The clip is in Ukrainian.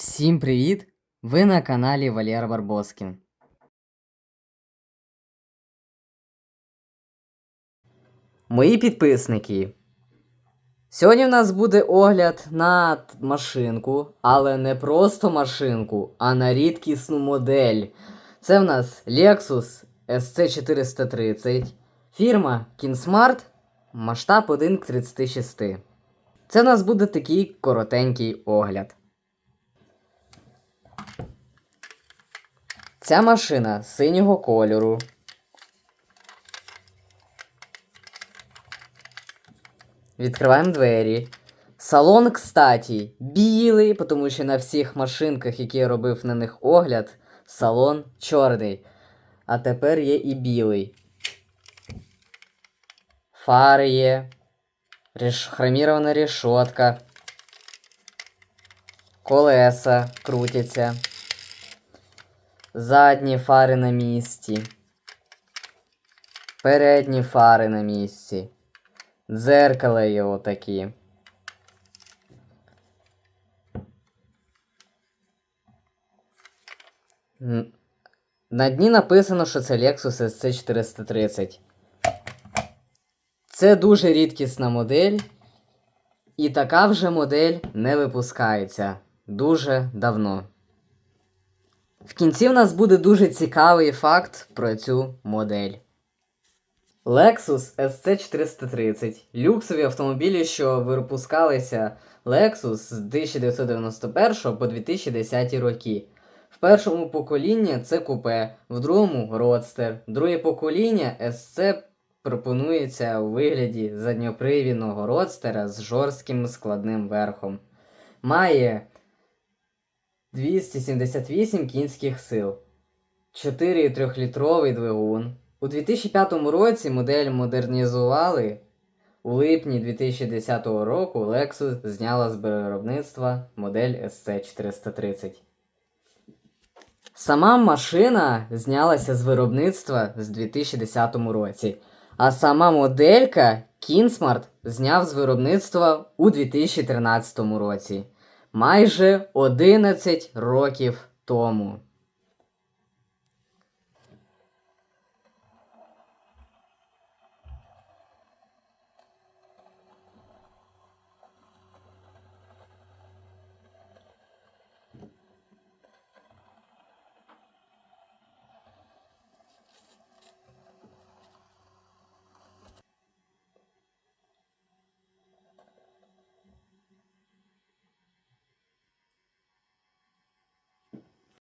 Всім привіт! Ви на каналі Валєр Барбоскін. Мої підписники. Сьогодні в нас буде огляд на машинку, але не просто машинку, а на рідкісну модель. Це в нас Lexus SC430, фірма Kinsmart, масштаб 1 к 36. Це в нас буде такий коротенький огляд. Ця машина синього кольору. Відкриваємо двері. Салон, кстати, білий, тому що на всіх машинках, які я робив на них огляд, салон чорний. А тепер є і білий. Фари є. Реш... Хромірована решетка. Колеса крутяться. Задні фари на місці. Передні фари на місці. Дзеркала є отакі. На дні написано, що це Lexus SC430. Це дуже рідкісна модель. І така вже модель не випускається дуже давно. В кінці в нас буде дуже цікавий факт про цю модель. Lexus SC430 люксові автомобілі, що випускалися Lexus з 1991 по 2010 роки. В першому поколінні це купе, в другому родстер. Друге покоління SC пропонується у вигляді задньопривідного родстера з жорстким складним верхом. Має 278 кінських сил, 4,3-літровий двигун. У 2005 році модель модернізували. У липні 2010 року Lexus зняла з виробництва модель SC430. Сама машина знялася з виробництва з 2010 році, а сама моделька Kinsmart зняв з виробництва у 2013 році майже 11 років тому.